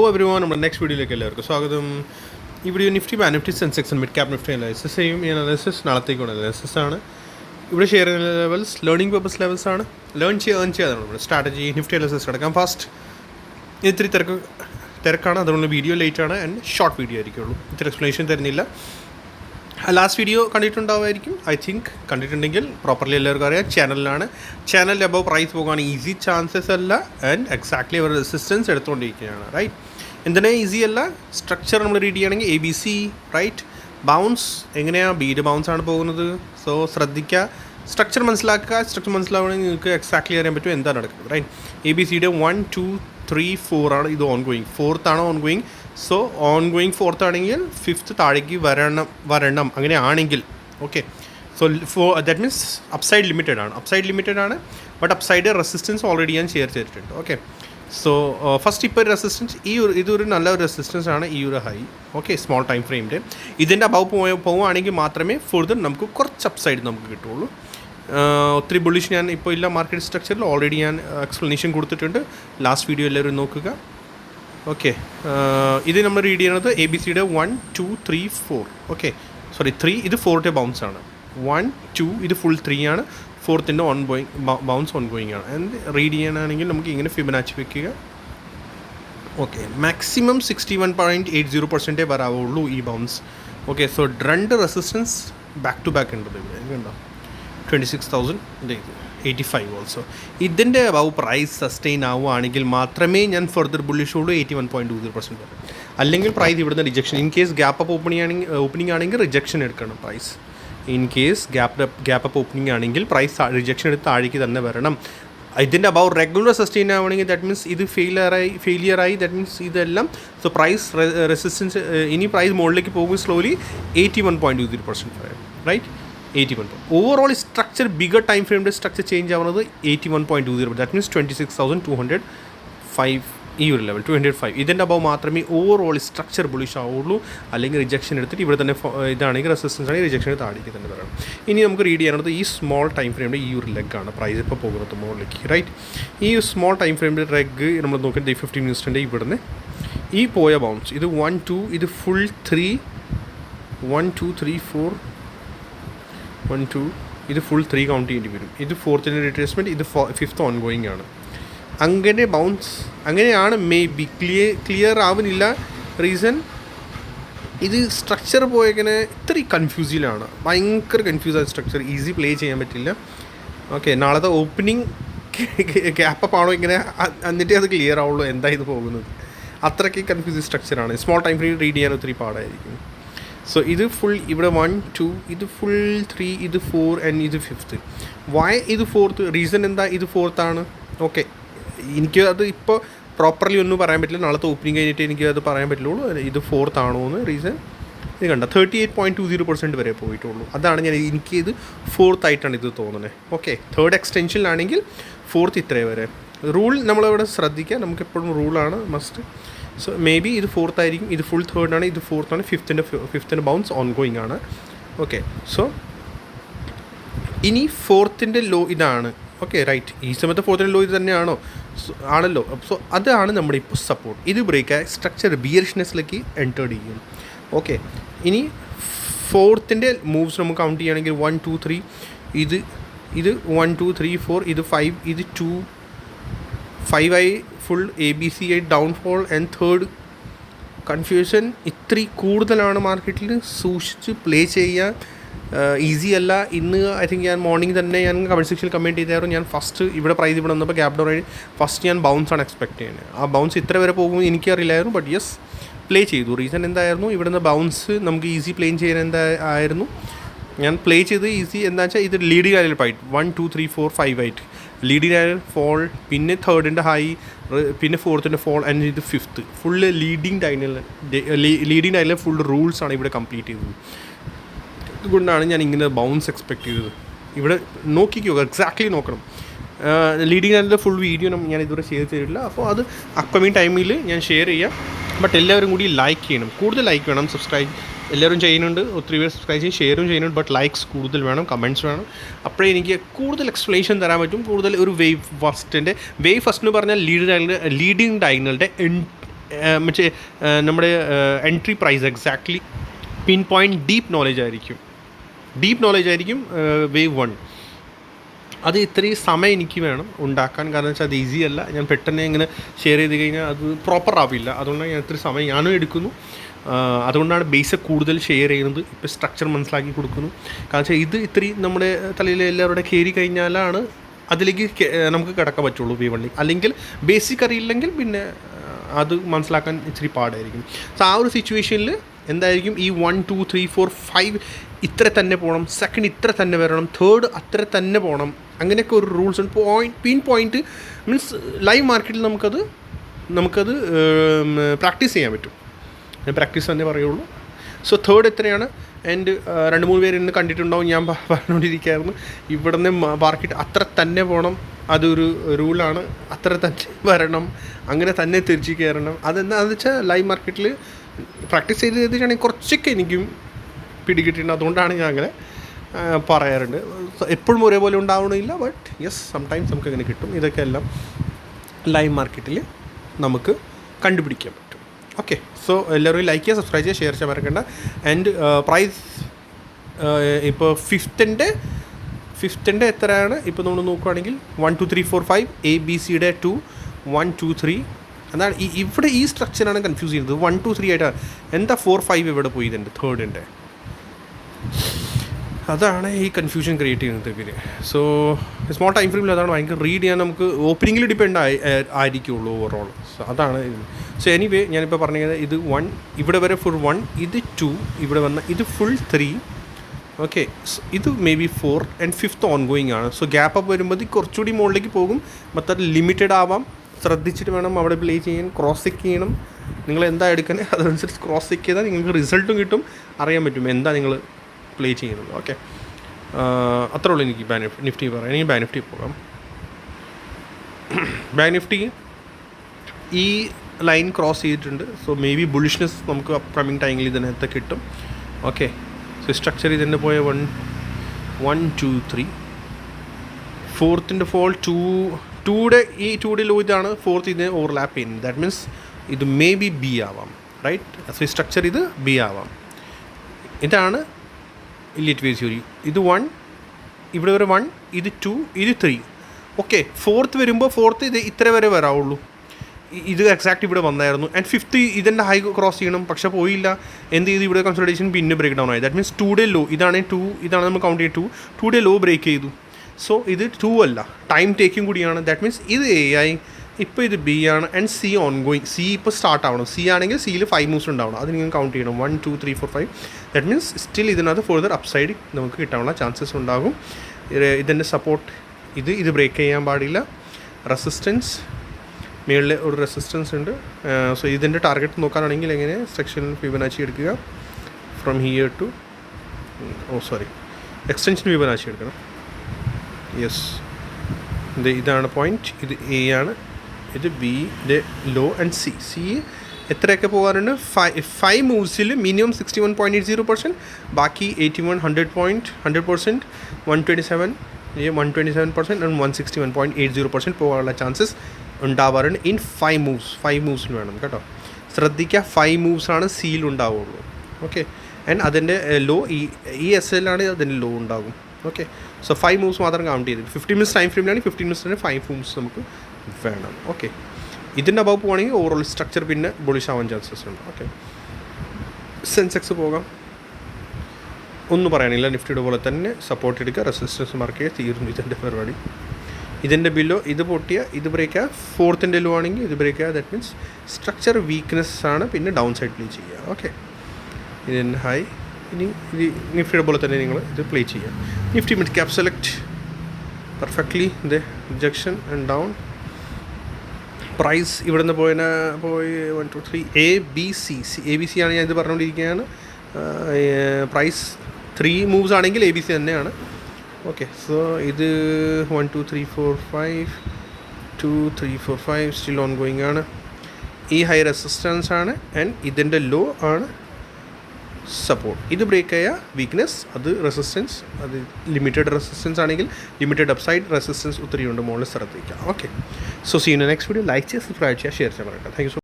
Hello everyone നമ്മുടെ next വീഡിയോയിലേക്ക് എല്ലാവർക്കും സ്വാഗതം. ഈ വീഡിയോ നിഫ്റ്റി ബാ Nifty Sensex mid cap Nifty analysis ചെയ്യും. ഈ അനാലിസിസ് നാളത്തേക്കുള്ള അനാലിസിസ് ആണ്. ഇവിടെ share levels learning purpose levels ആണ്. ലേൺ ചെയ്യുക ഏൺ ചെയ്യാതാണ് നമ്മുടെ സ്ട്രാറ്റജി നിഫ്റ്റി അനാലിസിസ് എടുക്കാം ഫാസ്റ്റ് ഇത്തിരി തിരക്ക് തിരക്കാണ്. അതുകൊണ്ട് വീഡിയോ ലേറ്റ് ആണ്. ആൻഡ് ഷോർട്ട് വീഡിയോ ആയിരിക്കുള്ളൂ. ഇത്തിരി എക്സ്പ്ലനേഷൻ തരുന്നില്ല. ലാസ്റ്റ് വീഡിയോ കണ്ടിട്ടുണ്ടാവുമായിരിക്കും. ഐ തിങ്ക് കണ്ടിട്ടുണ്ടെങ്കിൽ പ്രോപ്പർലി എല്ലാവർക്കും അറിയാം. ചാനലിലാണ് ചാനലിൽ അബവ് പ്രൈസ് പോകാൻ ഈസി ചാൻസസ് അല്ല. ആൻഡ് എക്സാക്ട്ലി അവർ റെസിസ്റ്റൻസ് എടുത്തുകൊണ്ടിരിക്കുകയാണ്. റൈറ്റ് എന്തിനാ ഈസി അല്ല? സ്ട്രക്ചർ നമ്മൾ റീഡ് ചെയ്യുകയാണെങ്കിൽ A B C right bounce എങ്ങനെയാണ് ബീഡ് ബൗൺസ് ആണ് പോകുന്നത്. സോ ശ്രദ്ധിക്കുക സ്ട്രക്ചർ മനസ്സിലാക്കുക. സ്ട്രക്ചർ മനസ്സിലാവണമെങ്കിൽ നിങ്ങൾക്ക് എക്സാക്ട്ലി അറിയാൻ പറ്റും എന്താണ് നടക്കുന്നത് റൈറ്റ് എ ബി സിയുടെ വൺ ടു ത്രീ ഫോർ ആണ് ഇത് ഓൺ ഗോയിങ് ഫോർത്ത് ആണ് on going so on going fourth ആണെങ്കിൽ ഫിഫ്ത്ത് താഴേക്ക് വരണം വരണം. അങ്ങനെ ആണെങ്കിൽ okay so for that means upside limited ആണ്. അപ്സൈഡ് ലിമിറ്റഡ് ആണ്. ബട്ട് അപ്സൈഡ് റെസിസ്റ്റൻസ് ഓൾറെഡി ഞാൻ ഷെയർ ചെയ്തിട്ടുണ്ട് ഓക്കെ സോ ഫസ്റ്റ് ഇപ്പോൾ ഒരു റെസിസ്റ്റൻസ് ഈ ഒരു ഇതൊരു നല്ല ഒരു റെസിസ്റ്റൻസ് ആണ് ഈ ഒരു ഹൈ ഓക്കെ സ്മോൾ ടൈം ഫ്രെയിമിന്റെ ഇതിന്റെ അബവ് പോയ പോവുകയാണെങ്കിൽ മാത്രമേ ഫുർദർ നമുക്ക് കുറച്ച് അപ്സൈഡ് നമുക്ക് കിട്ടുള്ളൂ ഒത്തിരി ബുള്ളിഷ് ഞാൻ ഇപ്പോൾ ഇല്ല മാർക്കറ്റ് സ്ട്രക്ചറിൽ ഓൾറെഡി ഞാൻ എക്സ്പ്ലനേഷൻ കൊടുത്തിട്ടുണ്ട്. ലാസ്റ്റ് വീഡിയോ എല്ലാവരും നോക്കുക. ഓക്കെ ഇത് നമ്മൾ റീഡ് ചെയ്യുന്നത് എ ബി സിയുടെ one two three four okay sorry three ഇത് ഫോർത്തെ ബൗൺസ് ആണ്. വൺ ടു ഇത് ഫുൾ ത്രീ ആണ്. ഫോർത്തിന്റെ on going bounce on going ആണ്. ആൻഡ് റീഡ് ചെയ്യാനാണെങ്കിൽ നമുക്ക് ഇങ്ങനെ ഫിബനാച്ച് വെക്കുക. Okay maximum sixty one point eight zero പെർസെന്റേ വരാവുള്ളൂ ഈ ബൗൺസ് ഓക്കെ സോ രണ്ട് റെസിസ്റ്റൻസ് ബാക്ക് ടു ബാക്ക് ഉണ്ട് ഇവിടെ. കണ്ടോ? Twenty six thousand eighty five also ഇതിന്റെ അബവ് പ്രൈസ് സസ്റ്റെയിൻ ആവുകയാണെങ്കിൽ മാത്രമേ ഞാൻ ഫർദർ ബുള്ളിഷ് ഉള്ളൂ eighty one point two zero percent അല്ലെങ്കിൽ പ്രൈസ് ഇവിടുന്ന് rejection in case gap up opening ആണെങ്കിൽ ഓപ്പണിംഗ് ആണെങ്കിൽ റിജക്ഷൻ എടുക്കണം price in case gap gap up opening ആണെങ്കിൽ പ്രൈസ് റിജക്ഷൻ എടുത്ത് താഴേക്ക് തന്നെ വരണം. ഇതിന്റെ അബവ് റെഗുലർ സസ്റ്റെയിൻ ആവണമെങ്കിൽ ദാറ്റ് മീൻസ് ഇത് ഫെയിലിയറായി ഫെയിലിയറായി ദാറ്റ് മീൻസ് ഇതെല്ലാം സോ പ്രൈസ് റെസിസ്റ്റൻസ് ഇനി പ്രൈസ് മുകളിലേക്ക് പോകും slowly eighty one point two three percent right eighty one overall structure bigger time ഫ്രെയിമിന്റെ സ്ട്രക്ചർ ചേഞ്ച് ആവുന്നത് eighty one point two that means twenty six thousand two hundred five ഈ ഒരു level two hundred five ഇതിന്റെ above മാത്രമേ overall structure bullish ആവുള്ളൂ. അല്ലെങ്കിൽ rejection എടുത്തിട്ട് ഇവിടെ തന്നെ ഇതാണെങ്കിൽ റെസിസ്റ്റൻസ് ആണെങ്കിൽ റിജക്ഷൻ താഴേക്ക് തന്നെ വരണം ഇനി നമുക്ക് റീഡ് ചെയ്യാനുള്ളത് ഈ സ്മോൾ ടൈം ഫ്രെയിമിന്റെ ഈ ഒരു ആണ്. പ്രൈസ് ഇപ്പോൾ പോകുന്നത് മുകളിലേക്ക് റൈറ്റ് ഈ സ്മോൾ ടൈം ഫ്രെയിമിന്റെ ലെഗ് നമ്മൾ നോക്കുന്നത് ഈ ഫിഫ്റ്റീൻ മിനിറ്റ്സിന്റെ ഇവിടുന്ന്. ഈ പോയ ബൗൺസ് ഇത് വൺ ടു ഇത് full three one two three four one two ഇത് ഫുൾ ത്രീ കൗണ്ട് ചെയ്യേണ്ടി വരും. ഇത് ഫോർത്തിന്റെ റിട്രേസ്മെന്റ് ഇത് ഫിഫ്ത്ത് ഓൺ ഗോയിങ് ആണ്. അങ്ങനെ ബൗൺസ് അങ്ങനെയാണ് മേ ബി ക്ലിയർ ക്ലിയർ ആവുന്നില്ല റീസൺ ഇത് സ്ട്രക്ചർ പോയങ്ങനെ ഇത്ര കൺഫ്യൂസിലാണ് ഭയങ്കര കൺഫ്യൂസ് ആയ സ്ട്രക്ചർ ഈസി പ്ലേ ചെയ്യാൻ പറ്റില്ല. ഓക്കെ നാളത്തെ ഓപ്പണിംഗ് ഗ്യാപ്പ് ആണോ ഇങ്ങനെ? എന്നിട്ടേ അത് ക്ലിയർ ആവുള്ളൂ എന്താ ഇത് പോകുന്നത്. അത്രയ്ക്ക് കൺഫ്യൂസ് സ്ട്രക്ചറാണ് സ്മോൾ ടൈം ഫ്രീ റീഡ് ചെയ്യാൻ ഒത്തിരി പാടായിരിക്കും. സോ ഇത് ഫുൾ ഇവിടെ വൺ ടു ഇത് ഫുൾ ത്രീ ഇത് ഫോർ ആൻഡ് ഇത് ഫിഫ്ത്ത് വൈ ഇത് ഫോർത്ത് റീസൺ എന്താ? ഇത് ഫോർത്താണ് ഓക്കെ എനിക്ക് അത് ഇപ്പോൾ പ്രോപ്പർലി ഒന്നും പറയാൻ പറ്റില്ല. നാളത്തെ ഓപ്പനിങ് കഴിഞ്ഞിട്ട് എനിക്ക് അത് പറയാൻ പറ്റുള്ളൂ. ഇത് ഫോർത്ത് ആണോ എന്ന് റീസൺ ഇത് കണ്ട? Thirty eight point two zero percent വരെ പോയിട്ടുള്ളൂ. അതാണ് ഞാൻ എനിക്ക് ഇത് ഫോർത്ത് ആയിട്ടാണ് ഇത് തോന്നുന്നത് ഓക്കെ തേർഡ് എക്സ്റ്റൻഷനിലാണെങ്കിൽ ഫോർത്ത് ഇത്രേ വരെ. റൂൾ നമ്മളിവിടെ ശ്രദ്ധിക്കുക നമുക്ക് എപ്പോഴും റൂളാണ് മസ്റ്റ് സോ മേ ബി ഇത് ഫോർത്ത് ആയിരിക്കും. ഇത് ഫുൾ തേർഡ് ആണ്. ഇത് ഫോർത്ത് ആണ്. ഫിഫ്ത്തിന്റെ ഫിഫ്ത്തിന്റെ ബൗൺസ് ഓൺ ഗോയിങ് ആണ്. ഓക്കെ സോ ഇനി ഫോർത്തിന്റെ ലോ ഇതാണ്. ഓക്കെ റൈറ്റ് ഈ സമയത്ത് ഫോർത്തിന്റെ ലോ ഇത് തന്നെയാണോ? ആണല്ലോ. സോ അതാണ് നമ്മുടെ ഇപ്പോൾ സപ്പോർട്ട് ഇത് ബ്രേക്ക് സ്ട്രക്ചർ ബിയറിഷ്നെസ്സിലേക്ക് എന്റേർഡ് ചെയ്യും. ഓക്കെ ഇനി ഫോർത്തിന്റെ മൂവ്സ് നമുക്ക് കൗണ്ട് ചെയ്യുകയാണെങ്കിൽ വൺ ടു ത്രീ ഇത് ഇത് വൺ ടു ത്രീ ഫോർ ഇത് ഫൈവ് ഇത് ടു ഫൈവ് ആയി full A B C I downfall and third confusion ഇത്തിരി കൂടുതലാണ് മാർക്കറ്റിൽ സൂക്ഷിച്ച് പ്ലേ ചെയ്യാൻ ഈസി അല്ല. ഇന്ന് ഐ തിങ്ക് ഞാൻ മോർണിംഗ് തന്നെ ഞാൻ കമന്റ് സെക്ഷനിൽ കമന്റ് ചെയ്തായിരുന്നു. ഞാൻ ഫസ്റ്റ് ഇവിടെ പ്രൈസ് ഇവിടെ വന്നപ്പോൾ ഗ്യാപ് വഴി ഫസ്റ്റ് ഞാൻ ബൗൺസ് ആണ് എക്സ്പെക്ട് ചെയ്യുന്നത് ആ ബൗൺസ് ഇത്ര വരെ പോകുമെന്ന് എനിക്കറിയില്ലായിരുന്നു ബട്ട് യെസ് പ്ലേ ചെയ്തു. റീസൺ എന്തായിരുന്നു? ഇവിടുന്ന് ബൗൺസ് നമുക്ക് ഈസി പ്ലേ ചെയ്യാൻ എന്താ ആയിരുന്നു? ഞാൻ പ്ലേ ചെയ്ത് ഈസി എന്താ വെച്ചാൽ ഇത് ലീഡിങ് ആയാലും fight one two three four five ആയിട്ട് ലീഡിംഗ് ആയാലും ഫോൾ പിന്നെ തേർഡിന്റെ ഹൈ പിന്നെ ഫോർത്തിന്റെ ഫോൾ ആൻഡ് ഇത് fifth full leading diagonal leading diagonal full rules ആണ് ഇവിടെ കംപ്ലീറ്റ് ചെയ്തത്. അതുകൊണ്ടാണ് ഞാൻ ഇങ്ങനെ ബൗൺസ് എക്സ്പെക്ട് ചെയ്തത്. ഇവിടെ നോക്കിക്കോ എക്സാക്ട്ലി നോക്കണം. ലീഡിങ് ചാനലിന്റെ ഫുൾ വീഡിയോ ഞാൻ ഇതുവരെ ഷെയർ ചെയ്തിട്ടില്ല. അപ്പോൾ അത് അപ്കമിങ് ടൈമിൽ ഞാൻ ഷെയർ ചെയ്യാം. ബട്ട് എല്ലാവരും കൂടി ലൈക്ക് ചെയ്യണം. കൂടുതൽ ലൈക്ക് വേണം സബ്സ്ക്രൈബ് എല്ലാവരും ചെയ്യുന്നുണ്ട്. ഒത്തിരി പേര് സബ്സ്ക്രൈബ് ചെയ്യും ഷെയറും ചെയ്യുന്നുണ്ട്. ബട്ട് ലൈക്സ് കൂടുതൽ വേണം കമന്റ്സ് വേണം. അപ്പോഴേ എനിക്ക് കൂടുതൽ എക്സ്പ്ലനേഷൻ തരാൻ പറ്റും. കൂടുതൽ ഒരു വേവ് ഫസ്റ്റിന്റെ വേവ് ഫസ്റ്റ് എന്ന് പറഞ്ഞാൽ ലീഡ് ലീഡിങ് ഡയഗ്നലിന്റെ എൻ മറ്റേ നമ്മുടെ entry price exactly pin point deep knowledge ആയിരിക്കും. ഡീപ്പ് നോളജ് ആയിരിക്കും വേവ് വൺ അത് ഇത്രയും സമയം എനിക്ക് വേണം ഉണ്ടാക്കാൻ. കാരണം വെച്ചാൽ അത് ഈസി അല്ല. ഞാൻ പെട്ടെന്ന് ഇങ്ങനെ ഷെയർ ചെയ്ത് കഴിഞ്ഞാൽ അത് പ്രോപ്പർ ആവില്ല. അതുകൊണ്ടാണ് ഞാൻ ഇത്രയും സമയം ഞാനും എടുക്കുന്നു. അതുകൊണ്ടാണ് ബേസ് കൂടുതൽ ഷെയർ ചെയ്യുന്നത്. ഇപ്പോൾ സ്ട്രക്ചർ മനസ്സിലാക്കി കൊടുക്കുന്നു. കാരണം വെച്ചാൽ ഇത് ഇത്രയും നമ്മുടെ തലയിൽ എല്ലാവരുടെ കയറി കഴിഞ്ഞാലാണ് അതിലേക്ക് നമുക്ക് കിടക്കാൻ പറ്റുള്ളൂ വി വണ്ണി അല്ലെങ്കിൽ ബേസിക് അറിയില്ലെങ്കിൽ പിന്നെ അത് മനസ്സിലാക്കാൻ ഇച്ചിരി പാടായിരിക്കും. സോ ആ ഒരു സിറ്റുവേഷനിൽ എന്തായിരിക്കും? ഈ one two three four five ഇത്ര തന്നെ പോകണം സെക്കൻഡ് ഇത്ര തന്നെ വരണം തേർഡ് അത്ര തന്നെ പോകണം അങ്ങനെയൊക്കെ ഒരു റൂൾസ് ഉണ്ട്. Point pin point means live മാർക്കറ്റിൽ നമുക്കത് നമുക്കത് പ്രാക്ടീസ് ചെയ്യാൻ പറ്റും. ഞാൻ പ്രാക്ടീസ് തന്നെ പറയുള്ളൂ. സോ തേർഡ് എത്രയാണ്? ആൻഡ് രണ്ട് മൂന്ന് പേര് ഇന്ന് കണ്ടിട്ടുണ്ടാവും. ഞാൻ പറഞ്ഞുകൊണ്ടിരിക്കുകയായിരുന്നു. ഇവിടുന്ന് മാർക്കറ്റ് അത്ര തന്നെ പോകണം അതൊരു റൂളാണ് അത്ര തന്നെ വരണം. അങ്ങനെ തന്നെ തിരിച്ചു കയറണം. അതെന്താണെന്ന് വെച്ചാൽ ലൈവ് മാർക്കറ്റിൽ പ്രാക്ടീസ് ചെയ്ത് ചെയ്തിട്ടാണെങ്കിൽ കുറച്ചൊക്കെ എനിക്കും പിടികിട്ടിയിട്ടുണ്ട്. അതുകൊണ്ടാണ് ഞാൻ അങ്ങനെ പറയാറുണ്ട്. എപ്പോഴും ഒരേപോലെ ഉണ്ടാവണമില്ല ബട്ട് യെസ് സംടൈംസ് നമുക്ക് അങ്ങനെ കിട്ടും. ഇതൊക്കെ എല്ലാം ലൈവ് മാർക്കറ്റിൽ നമുക്ക് കണ്ടുപിടിക്കാൻ പറ്റും. ഓക്കെ സോ എല്ലാവരും ലൈക്ക് ചെയ്യുക സബ്സ്ക്രൈബ് ചെയ്യുക ഷെയർ ചെയ്യാൻ മറക്കണ്ട. ആൻഡ് പ്രൈസ് ഇപ്പോൾ ഫിഫ്ത്തിന്റെ ഫിഫ്ത്തിന്റെ എത്രയാണ്? ഇപ്പോൾ നമ്മൾ നോക്കുകയാണെങ്കിൽ one two three four five A B സിയുടെ ടു വൺ ടു ത്രീ അതാണ് ഈ ഇവിടെ ഈ സ്ട്രക്ചറാണ് കൺഫ്യൂസ് ചെയ്യുന്നത്. വൺ ടു ത്രീ ആയിട്ടാണ് എന്താ ഫോർ ഫൈവ് ഇവിടെ പോയി ഇതിന്റെ തേർഡിന്റെ അതാണ് ഈ കൺഫ്യൂഷൻ ക്രിയേറ്റ് ചെയ്യുന്നത് ഇവർ സോ സ്മോൾ ടൈം ഫ്രെയിമിൽ അതാണ് ഭയങ്കര റീഡ് ചെയ്യാൻ നമുക്ക് ഓപ്പനിങ്ങിൽ ഡിപ്പെൻഡ് ആയി ആയിരിക്കുള്ളൂ ഓവറോൾ സോ അതാണ് സോ എനിവേ ഞാനിപ്പോൾ പറഞ്ഞത് ഇത് വൺ ഇവിടെ വരെ ഫുൾ വൺ ഇത് ടു ഇവിടെ വന്ന ഇത് ഫുൾ ത്രീ ഓക്കെ ഇത് maybe four and fifth on going ആണ് സോ ഗ്യാപ്പ് അപ്പ് വരുമ്പോൾ കുറച്ചുകൂടി മുകളിലേക്ക് പോകും. മൊത്തം ലിമിറ്റഡ് ആവാം. ശ്രദ്ധിച്ചിട്ട് വേണം അവിടെ പ്ലേ ചെയ്യാൻ ക്രോസ് ചെക്ക് ചെയ്യണം. നിങ്ങൾ എന്താ എടുക്കണേ അതനുസരിച്ച് ക്രോസ് ചെക്ക് ചെയ്താൽ നിങ്ങൾക്ക് റിസൾട്ടും കിട്ടും അറിയാൻ പറ്റും എന്താ നിങ്ങൾ പ്ലേ ചെയ്യുന്നത്. ഓക്കെ അത്രേ ഉള്ളൂ എനിക്ക് ബാൻ നിഫ്റ്റി പറയാം എനിക്ക് ബാൻ നിഫ്റ്റി പോകാം. ബാൻ നിഫ്റ്റി ഈ ലൈൻ ക്രോസ് ചെയ്തിട്ടുണ്ട്. സോ മേ ബി ബുളിഷ്നെസ് നമുക്ക് അപ്കമിങ് ടൈമിൽ ഇതിനകത്ത് കിട്ടും. ഓക്കെ സോ സ്ട്രക്ചർ ഇതിന്റെ പോയ വൺ വൺ ടു ത്രീ ഫോർത്തിന്റെ ഫോൾ ടു ടൂടെ ഈ ടൂഡിൽ ഇതാണ് ഫോർത്ത് ഇതിനെ ഓവർലാപ്പ് ചെയ്യുന്നത്. ദാറ്റ് മീൻസ് ഇത് മേ ബി ബി ആവാം റൈറ്റ് സോ സ്ട്രക്ചർ ഇത് ബി ആവാം. ഇതാണ് ഇല്ലിറ്റ് വേസ് യൂരി ഇത് വൺ ഇവിടെ വരെ വൺ ഇത് ടു ഇത് ത്രീ ഓക്കെ ഫോർത്ത് വരുമ്പോൾ ഫോർത്ത് ഇത് ഇത്ര വരെ വരാവുള്ളൂ. ഇത് എക്സാക്ട് ഇവിടെ വന്നായിരുന്നു. ആൻഡ് ഫിഫ്ത്ത് ഇതിന്റെ ഹൈ ക്രോസ് ചെയ്യണം? പക്ഷേ പോയില്ല. എന്ത് ചെയ്തു? ഇവിടെ കൺസൾട്ടേഷൻ പിന്നെ ബ്രേക്ക് ഡൗൺ ആയി. That means two day low ഇതാണ് ടു ഇതാണ് നമ്മൾ കൗണ്ട് ചെയ്ത് two two day low break ചെയ്തു. സോ ഇത് ടു അല്ല. ടൈം ടേക്കിംഗ് കൂടിയാണ്. ദാറ്റ് മീൻസ് ഇത് എ ആയി ഇപ്പോൾ ഇത് ബി ആണ്. And C on going C ഇപ്പോൾ സ്റ്റാർട്ട് ആവണം. സി ആണെങ്കിൽ സിയിൽ ഫൈവ് മൂവ്സ് ഉണ്ടാവണം. അത് നിങ്ങൾ കൗണ്ട് ചെയ്യണം. One two three four five that means still ഇതിനകത്ത് ഫർദർ അപ്സൈഡ് നമുക്ക് കിട്ടാനുള്ള ചാൻസസ് ഉണ്ടാകും. ഇത് ഇതിന്റെ സപ്പോർട്ട് ഇത് ഇത് ബ്രേക്ക് ചെയ്യാൻ പാടില്ല. റെസിസ്റ്റൻസ് മുകളിൽ ഒരു റെസിസ്റ്റൻസ് ഉണ്ട്. സോ ഇതിന്റെ ടാർഗറ്റ് നോക്കാനാണെങ്കിൽ എങ്ങനെ? സെക്ഷനിൽ ഫിബനാച്ചി എടുക്കുക. From here to oh sorry extension Fibonacci എടുക്കണം. യെസ്. ഇത് ഇതാണ് പോയിന്റ് ഇത് എ ആണ്. ഇത് ബി ഇത് ലോ ആൻഡ് സി സി എത്രയൊക്കെ പോകാറുണ്ട്? Five five മൂവ്സിൽ minimum sixty one point eight zero percent ബാക്കി eighty one hundred point hundred percent one twenty seven one twenty seven percent and one sixty one point eight zero percent പോകാനുള്ള chances ഉണ്ടാവാറുണ്ട്. In five moves five മൂവ്സിന് വേണം കേട്ടോ. ശ്രദ്ധിക്കുക five മൂവ്സാണ് സിയിൽ ഉണ്ടാവുള്ളൂ. Okay and അതിന്റെ ലോ ഈ ഈ എസ് എല്ലാണ് അതിന്റെ ലോ ഉണ്ടാകും. ഓക്കെ സോ ഫൈവ് മൂവ്സ് മാത്രം കൗണ്ട് ചെയ്ത് ഫിഫ്റ്റീൻ മിനിറ്റ്സ് ടൈം ഫ്രെയിമിലാണ് ഫിഫ്റ്റീൻ മിനിറ്റ്സിന് ഫൈവ് മൂവ്സ് നമുക്ക് വേണം. ഓക്കെ ഇതിന്റെ അബവ് പോവുകയാണെങ്കിൽ ഓവറോൾ സ്ട്രക്ചർ പിന്നെ ബുളിഷ് ആവാൻ ചാൻസസ് ഉണ്ട്. ഓക്കെ സെൻസെക്സ് പോകാം. ഒന്നും പറയാനില്ല. നിഫ്റ്റിയുടെ പോലെ തന്നെ സപ്പോർട്ട് എടുക്കുക. റെസിസ്റ്റൻസ് മാർക്ക് ചെയ്യുക. തീർന്നു. ഇതിന്റെ പരിപാടി. ഇതിന്റെ ബില്ലോ ഇത് പൊട്ടിയ ഇത് ബ്രേക്ക് ഫോർത്തിന്റെ ലോ ആണെങ്കിൽ ഇത് ബ്രേക്ക് ആ. ദാറ്റ് മീൻസ് സ്ട്രക്ചർ വീക്ക്നെസ് ആണ്. പിന്നെ ഡൗൺ സൈഡിൽ ചെയ്യുക. ഓക്കെ ഇതിന്റെ ഹൈ ഇനി ഇത് നിഫ്റ്റിയുടെ പോലെ തന്നെ നിങ്ങൾ ഇത് പ്ലേ ചെയ്യുക Nifty mid cap select perfectly ഇത് റിജക്ഷൻ ആൻഡ് ഡൗൺ പ്രൈസ് ഇവിടുന്ന് പോയന പോയി one two three A B C C A B C ആണ് ഞാൻ ഇത് പറഞ്ഞുകൊണ്ടിരിക്കുകയാണ്. പ്രൈസ് ത്രീ മൂവ്സ് ആണെങ്കിൽ എ ബി സി തന്നെയാണ്. ഓക്കെ സോ ഇത് one two three four five two three four five still on going ആണ്. ഈ ഹൈ റെസിസ്റ്റൻസ് ആണ് ആൻഡ് ഇതിന്റെ ലോ ആണ്. സപ്പോർട്ട് ഇത് ബ്രേക്ക് ആയ വീക്ക്നെസ് അത് റെസിസ്റ്റൻസ് അത് ലിമിറ്റഡ് റെസിസ്റ്റൻസ് ആണെങ്കിൽ ലിമിറ്റഡ് അപ്സൈഡ് റെസിസ്റ്റൻസ് ഒത്തിരി ഉണ്ട് മുകളിൽ ശ്രദ്ധിക്കാം okay so seen next video like ചെയ്യുക സബ്സ്ക്രൈബ് ചെയ്യുക ഷെയർ ചെയ്യാൻ പറയട്ടെ താങ്ക് യു സോ